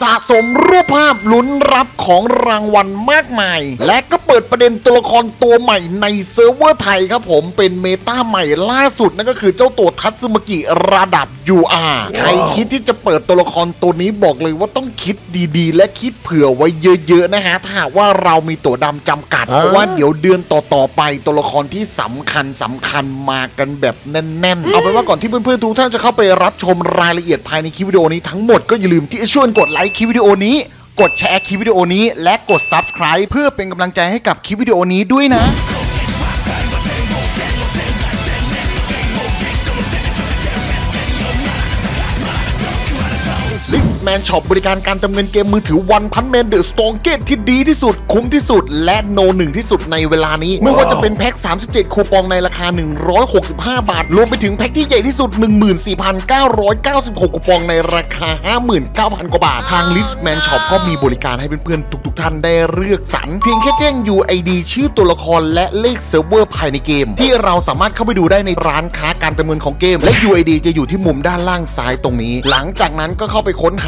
สะสมรูปภาพลุ้นรับของรางวัลมากมาย และก็เปิดประเด็นตัวละครตัวใหม่ในเซิร์ฟเวอร์ไทยครับผมเป็นเมตาใหม่ล่าสุดนั่นก็คือเจ้าตัวทัตสึมากิระดับ UR ใครคิดที่จะเปิดตัวละครตัวนี้บอกเลยว่าต้องคิดดีๆ และคิดเผื่อไว้เยอะๆนะฮะถ้าหากว่าเรามีตัวดำจำกัดเพราะว่าเดี๋ยวเดือนต่อๆไปตัวละครที่สำคัญสำคัญมากันแบบแน่นๆ เอาเป็นว่าก่อนที่เพื่อนๆทุกท่านจะเข้าไปรับชมรายละเอียดภายในคลิปวิดีโอนี้ทั้งหมดก็อย่าลืมที่จะช่วยกดไลค์คลิปวิดีโอนี้ กดแชร์คลิปวิดีโอนี้ และกด subscribe เพื่อเป็นกำลังใจให้กับคลิปวิดีโอนี้ด้วยนะ แมนช็อปบริการการเติมเงินเกมมือถือวันพันแมนเดอะสตองเกตที่ดีที่สุด คุ้มที่สุด และโนหนึ่งที่สุดในเวลานี้ ไม่ว่าจะเป็นแพ็ค 37 คูปองในราคา 165 บาท รวมไปถึงแพ็คที่ใหญ่ที่สุด 14,996 คูปองในราคา 59,000 กว่าบาท ทางลิสแมนช็อปก็มีบริการให้เพื่อนๆทุกๆท่านได้เลือกสรรเพียงแค่แจ้ง UID ชื่อตัวละครและเลขเซิร์ฟเวอร์ภายในเกม ที่เราสามารถเข้าไปดูได้ในร้านค้าการเติมเงินของเกม และ UID จะอยู่ที่มุมด้านล่างซ้ายตรงนี้ หลังจากนั้นก็เข้าไปค้นห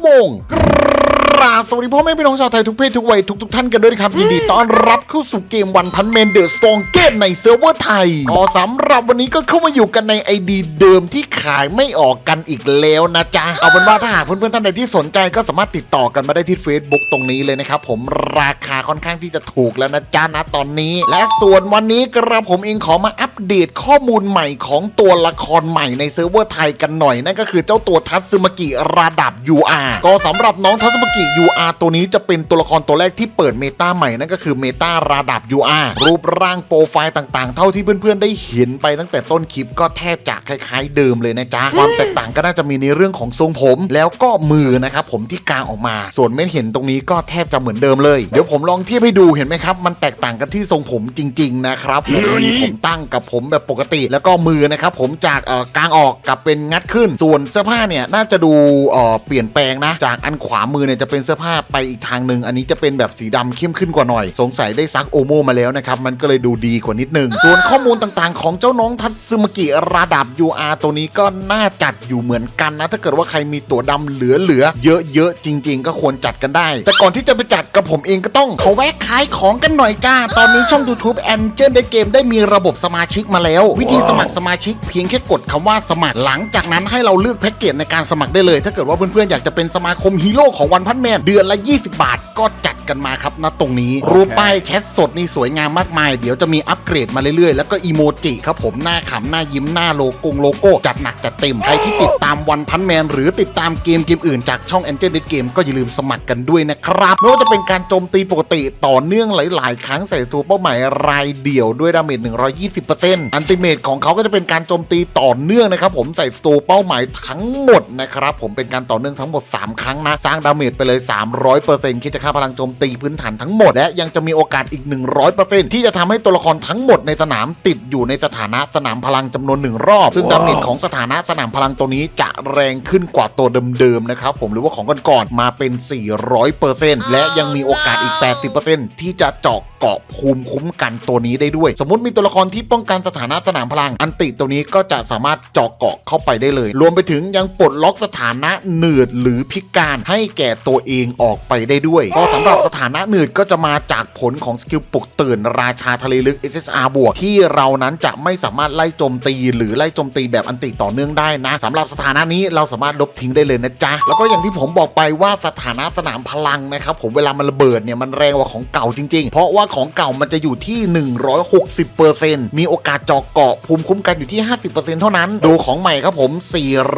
วโมงก ราบสวัสดีพ่อแม่พี่น้องชาวไทยทุกเพศทุกวัยทุกทุกๆท่านกันด้วยนะครับ ยินดีต้อนรับเข้าสู่เกมวันพันเมนเดอร์สตองเกตในเซิร์ฟเวอร์ไทยก็สำหรับวันนี้ก็เข้ามาอยู่กันใน ID เดิมที่ขายไม่ออกกันอีกแล้วนะจ๊ะ เอาเป็นว่าถ้าหากเพื่อนๆท่านใดที่สนใจก็สามารถติดต่อกันมาได้ที่ Facebook ตรงนี้เลยนะครับผมราคาค่อนข้างที่จะถูกแล้วนะจ๊ะนะตอนนี้ และส่วนวันนี้กระผมเองขอมาอัปเดตข้อมูลใหม่ของตัวละครใหม่ในเซิร์ฟเวอร์ไทยกันหน่อยนั่นก็คือเจ้าตัวทัตสึมากิระดับ UR ก็สำหรับน้องทัตสึมากิ UR ตัวนี้จะเป็นตัวละครตัวแรกที่เปิดเมตาใหม่นั่นก็คือเมตาระดับ UR รูปร่างโปรไฟล์ต่างๆ เท่าที่เพื่อนๆได้เห็นไปตั้งแต่ต้นคลิปก็แทบจะคล้ายๆเดิมเลยนะจ๊ะ ความแตกต่างก็น่าจะมีในเรื่องของทรงผม แล้วก็มือนะครับผมที่กางออกมา ส่วนเม็ดเห็นตรงนี้ก็แทบจะเหมือนเดิมเลย เดี๋ยวผมลองเทียบให้ดูเห็นไหมครับ มันแตกต่างกันที่ทรงผมจริง ๆ นะครับผมมีผมตั้งกับผมแบบปกติ แล้วก็มือนะครับผมจากเอ่อกางออกกับเป็นงัดขึ้น ส่วนเสื้อผ้าเนี่ยน่าจะดูเอ่อเปลี่ยนแปลงนะ จากอันขวามือเนี่ยจะเป็นเสื้อผ้าไปอีกทางหนึ่งอันนี้จะเป็นแบบสีดำเข้มขึ้นกว่าหน่อย สงสัยได้ซักโอโมมาแล้วนะครับ มันก็เลยดูดีกว่านิดนึง ส่วนข้อมูลต่างๆ ของเจ้าน้องทัตซึมกิระดับ UR ตัวนี้ก็น่าจัดอยู่เหมือนกันนะ ถ้าเกิดว่าใครมีตัวดำเหลือๆเยอะๆจริง ๆ ก็ควรจัดกันได้ แต่ก่อนที่จะไปจัดกับผมเองก็ต้องขอแวะขายของกันหน่อยจ้า ตอนนี้ช่อง YouTube a n g e l ได้เกมได้มีระบบสมาชิกมาแล้ว วิธีสมัครสมาชิกเพียงแค่กดคำว่าสมัครหลังจากนั้นให้เราเลือกแพ็กเกจในการสมัครได้เลย ถ้าเกิดว่าเพื่อนๆอยากจะเป็นสมาคมฮีโร่ของวันพันแมนเดือนละ 20 บาทก็จัดกันมาครับณตรงนี้ รูปป้ายแชทสดนี่สวยงามมากมาย เดี๋ยวจะมีอัปเกรดมาเรื่อยๆ แล้วก็อีโมจิครับผมหน้าขำหน้ายิ้มหน้าโลโก้โลโก้ จัดหนักจัดเต็ม ใครที่ติดตามวันพันแมน หรือติดตามเกมเกมอื่นจากช่อง a n g e l เกมก็อย่าลืมสมัครกันด้วยนะครับไม่ว่าจะเป็นการโจมตีปกติต่อเนื่องหลาย ๆ ครั้งใส่ตัวเป้าหมายรายเดี่ยวด้วยดาเมจ120%อันติเมตของเขาก็จะเป็นการโจมตีต่อเนื่องนะครับผมใส่ตัวเป้าหมายทั้งหมดนะครับผมเป็นการต่อเนื่องทั้งหมด 3 ครั้งนะสร้างดาเมจไปเลย 300%คิดจะค่าพลังโจมตีพื้นฐานทั้งหมด และยังจะมีโอกาสอีก 100%ที่จะทำให้ตัวละครทั้งหมดในสนามติดอยู่ในสถานะสนามพลังจำนวนหนึ่งรอบ ซึ่งดาเมจของสถานะสนามพลังตัวนี้จะแรงขึ้นกว่าตัวเดิมๆนะครับผมหรือว่าของก่อนๆมาเป็น 400%และยังมีโอกาสอีก 80%ที่จะเจาะเกาะภูมิคุ้มกันตัวนี้ได้ด้วย สมมติมีตัวละครที่ป้องกันสถานะสนามพลัง อันติตัวนี้ก็จะสามารถเจาะเกาะเข้าไปได้เลย รวมไปถึงยังปลดล็อกสถานะหนืดหรือพิการให้แก่ตัวเองออกไปได้ด้วย ก็สำหรับสถานะหนืดก็จะมาจากผลของสกิลปลุกตื่นราชาทะเลลึก SSR บวก ที่เรานั้นจะไม่สามารถไล่โจมตี หรือไล่โจมตีแบบอันติต่อเนื่องได้นะสำหรับสถานะนี้เราสามารถลบทิ้งได้เลยนะจ๊ะ แล้วก็อย่างที่ผมบอกไปว่าสถานะสนามพลังนะครับผมเวลามันระเบิดเนี่ยมันแรงกว่าของเก่าจริงๆ เพราะว่าของเก่ามันจะอยู่ที่ 160%มีโอกาสเจาะเกาะภูมิคุ้มกันอยู่ที่ 50%เท่านั้น ดูของใหม่ครับผม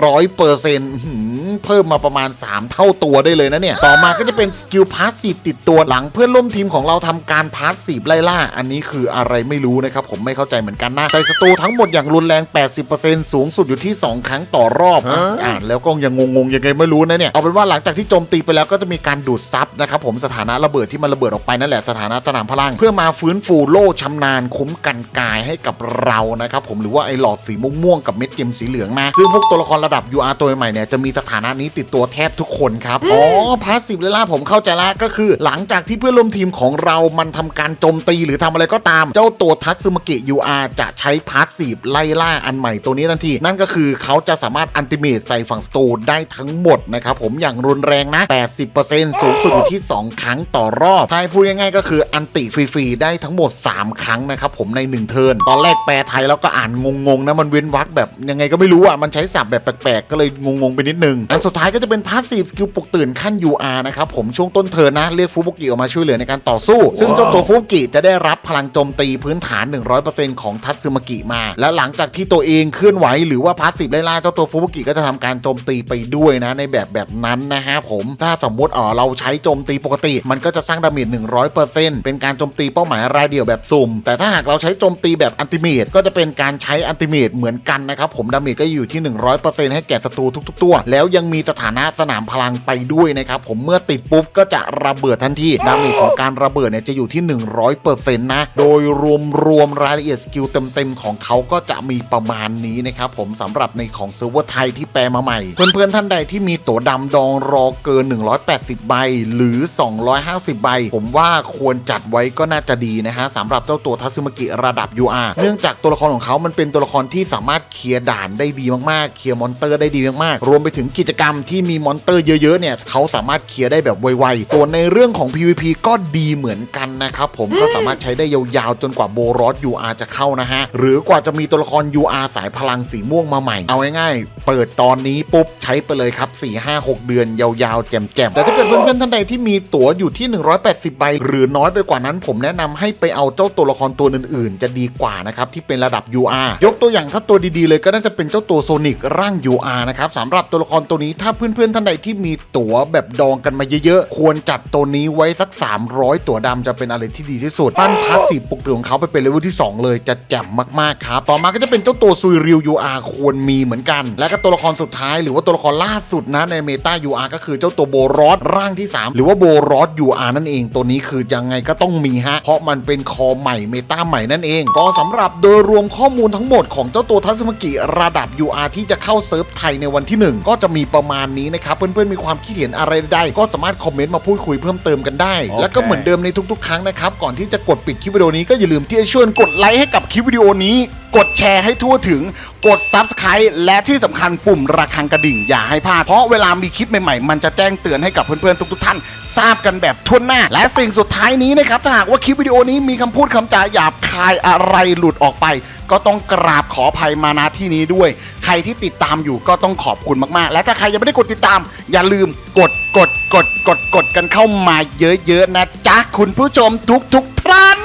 400%เพิ่มมาประมาณ 3 เท่าตัวได้เลยนะเนี่ยเนี่ยต่อมาก็จะเป็นสกิลพาสซีฟติดตัวหลังเพื่อนร่วมทีมของเราทำการพาสซีฟไล่ล่า อันนี้คืออะไรไม่รู้นะครับผมไม่เข้าใจเหมือนกันนะใส่ศัตรูทั้งหมดอย่างรุนแรง 80%สูงสุดอยู่ที่ 2 ครั้งต่อรอบอะอ่านแล้วก็ยังงงๆยังไงไม่รู้นะเนี่ยเอาเป็นว่าหลังจากที่โจมตีไปแล้วก็จะมีการดูดซับนะครับผมสถานะระเบิดที่มันระเบิดออกไปนั่นแหละสถานะสนามพลัง เพื่อมาฟื้นฟูโล่ชำนาญคุ้มกันกายให้กับเรานะครับผมหรือว่าไอ้หลอดสีม่วงๆกับเม็ดเจมสีเหลืองนะซึ่งพวกตัวละครระดับ UR ตัวใหม่เนี่ยจะมีสถานะนี้ติดตัวแทบทุกคนครับอ๋อพาสซีฟเลล่าผมเข้าใจละก็คือหลังจากที่เพื่อนร่วมทีมของเรามันทำการโจมตีหรือทำอะไรก็ตาม เจ้าตัวทัตสึมากิ UR จะใช้พาสซีฟไล่ล่าอันใหม่ตัวนี้ทันที นั่นก็คือเขาจะสามารถอันติเมตใส่ฝั่งสตูได้ทั้งหมดนะครับผมอย่างรุนแรงนะ 80%สูงสุดอยู่ที่ 2 ครั้งต่อรอบถ้าพูดง่ายๆ ก็คืออันติฟรีๆได้ทั้งหมด 3 ครั้งนะครับผมใน 1 เทิร์นตอนแรกแปลไทยแล้วก็อ่านงงๆนะมันเว้นวรรคแบบยังไงก็ไม่รู้อะมันใช้ศัพท์แบบแปลกๆ ก็เลยงงๆไปนิดนึงอันสุดท้ายก็จะเป็นพาสซีฟสกิลปลุกตื่นขั้น UR นะครับผมช่วงต้นเทิร์นนะเรียกฟูบุกิออกมาช่วยเหลือในการต่อสู้ ซึ่งเจ้าตัวฟูบุกิจะได้รับพลังโจมตีพื้นฐาน 100%ของทัตสึมากิมา และหลังจากที่ตัวเองเคลื่อนไหวหรือว่าพาสซีฟไล่ล่าเจ้าตัวฟูบุกิก็จะทำการโจมตีไปด้วยนะในแบบแบบนั้นนะฮะผมถ้าสมมติอ๋อเราใช้โจมตีปกติ มันก็จะสร้างดาเมจ100%เป็นการโจมตีเป้าหมายรายเดียวแบบสุ่ม แต่ถ้าหากเราใช้โจมตีแบบอันติเมตก็จะเป็นการใช้อันติเมตเหมือนกันนะครับผมดาเมจก็อยู่ที่ 100%ให้แก่ศัตรูทุก ๆ ตัว แล้วยังมีสถานะสนามพลังไปด้วยนะครับผมเมื่อติดปุ๊บก็จะระเบิดทันทีดาเมจของการระเบิดเนี่ยจะอยู่ที่ 100%นะ โดยรวมรวมรายละเอียดสกิลเต็มๆ ของเขาก็จะมีประมาณนี้นะครับผมสำหรับในของเซิร์ฟเวอร์ไทยที่แปลมาใหม่ เพื่อนๆ ท่านใดที่มีตั๋วดำดองรอเกิน 180 ใบ หรือ 250 ใบ ผมว่าควรจัดไว้ก็น่าจะดีนะฮะสำหรับเจ้าตัวทัซึมากิระดับ UR เนื่องจากตัวละครของเขามันเป็นตัวละครที่สามารถเคลียร์ด่านได้ดีมากๆ เคลียร์มอนเตอร์ได้ดีมากๆ รวมไปถึงกิจกรรมที่มีมอนเตอร์เยอะๆเนี่ยเขาสามารถเคลียร์ได้แบบไวๆส่วนในเรื่องของ PVP ก็ดีเหมือนกันนะครับผมก็สามารถใช้ได้ยาวๆจนกว่าโบรอส UR จะเข้านะฮะ หรือกว่าจะมีตัวละคร UR สายพลังสีม่วงมาใหม่ เอาง่ายๆ เปิดตอนนี้ปุ๊บใช้ไปเลยครับ 4 5 6 เดือนยาวๆ แจ่มๆ แต่ถ้าเกิดเพื่อนๆท่านใดที่มีตั๋วอยู่ที่ 180 ใบ หรือน้อยไปกว่านั้น ผมแนะนำให้ไปเอาเจ้าตัวละครตัวอื่นๆ จะดีกว่านะครับที่เป็นระดับ UR ยกตัวอย่างถ้าตัวดีๆเลยก็น่าจะเป็นเจ้าตัวโซนิกร่าง UR นะครับสำหรับตัวละครตัวนี้ถ้าเพื่อนๆท่านใดที่มีตั๋วแบบดองกันมาเยอะๆควรจัดตัวนี้ไว้สัก 300 ตั๋วดำจะเป็นอะไรที่ดีที่สุด ปั้นพาสซีฟปลุกตื่นของเขาไปเป็นเลเวลที่ 2 เลยจะแจ่มมากๆครับ ต่อมาก็จะเป็นเจ้าตัวซุยริว UR ควรมีเหมือนกัน และก็ตัวละครสุดท้ายหรือว่าตัวละครล่าสุดนะในเมตา UR ก็คือเจ้าตัวโบรอสร่างที่ 3 หรือว่าโบรอส UR นั่นเองตัวนี้คือยังไงก็ต้องมีฮะเพราะมันเป็นคอใหม่เมตาใหม่นั่นเอง ก็สำหรับโดยรวมข้อมูลทั้งหมดของเจ้าตัวทัศมากิระดับ UR ที่จะเข้าเซิร์ฟไทยในวันที่ 1 ก็จะมีประมาณนี้นะครับเพื่อนๆมีความคิดเห็นอะไรใดๆก็สามารถคอมเมนต์มาพูดคุยเพิ่มเติมกันได้ แล้วก็เหมือนเดิมในทุกๆ ครั้งนะครับ ก่อนที่จะกดปิดคลิปวิดีโอนี้ก็อย่าลืมที่จะช่วยกดไลค์ให้กับคลิปวิดีโอนี้ กดแชร์ให้ทั่วถึง กด Subscribe และที่สำคัญปุ่มระฆังกระดิ่งอย่าให้พลาด เพราะเวลามีคลิปใหม่ๆ มันจะแจ้งเตือนให้กับเพื่อนๆทุกๆท่าน ทราบกันแบบทั่วหน้า และสิ่งสุดท้ายนี้นะครับถ้าหากว่าคลิปวิดีโอนี้มีคำพูดคำจาหยาบคายอะไรหลุดออกไป ก็ต้องกราบขออภัยมาณที่นี้ด้วย ใครที่ติดตามอยู่ก็ต้องขอบคุณมากๆ และถ้าใครยังไม่ได้กดติดตาม อย่าลืมกด กดกดกดกันเข้ามาเยอะๆนะจ๊ะคุณผู้ชมทุกๆท่าน